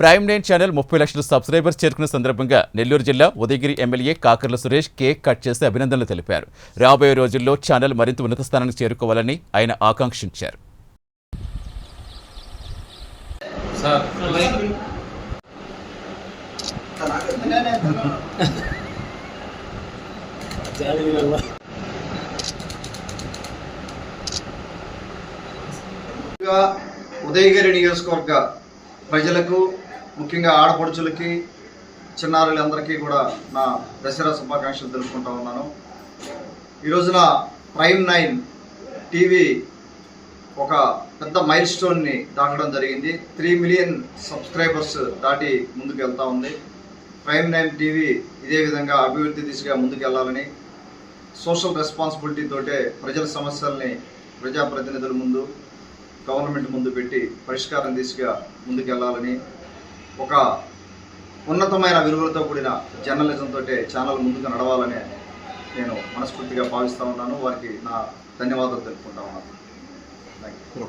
Prime nine channel ముప్పై లక్షల subscribers చేరుకున్న సందర్భంగా నెల్లూరు జిల్లా Udayagiri MLA Kakarla Suresh cake cut చేసి అభినందనలు తెలిపారు. రాబోయే రోజుల్లో ఛానల్ మరింత ఉన్నత స్థానానికి చేరుకోవాలని ఆయన ఆకాంక్షించారు. ఉదయగిరి నియోజకవర్గ ప్రజలకు ముఖ్యంగా ఆడపడుచులకి చిన్నారులందరికీ కూడా నా దసరా శుభాకాంక్షలు తెలుపుకుంటా ఉన్నాను. ఈ రోజున ప్రైమ్ నైన్ టీవీ ఒక పెద్ద మైల్ స్టోన్ని దాటడం జరిగింది. త్రీ మిలియన్ సబ్స్క్రైబర్స్ దాటి ముందుకు వెళ్తూ ఉంది. ప్రైమ్ నైన్ టీవీ ఇదే విధంగా అభివృద్ధి దిశగా ముందుకు వెళ్ళాలని సోషల్ రెస్పాన్సిబిలిటీ తోటే ప్రజల సమస్యల్ని ప్రజాప్రతినిధుల ముందు గవర్నమెంట్ ముందు పెట్టి పరిష్కారం దిశగా ముందుకెళ్ళాలని ఒక ఉన్నతమైన విలువలతో కూడిన జర్నలిజం తోటే ఛానల్ ముందుకు నడవాలని నేను మనస్ఫూర్తిగా భావిస్తూ ఉన్నాను. వారికి నా ధన్యవాదాలు తెలుపుకుంటా ఉన్నాను. Thank you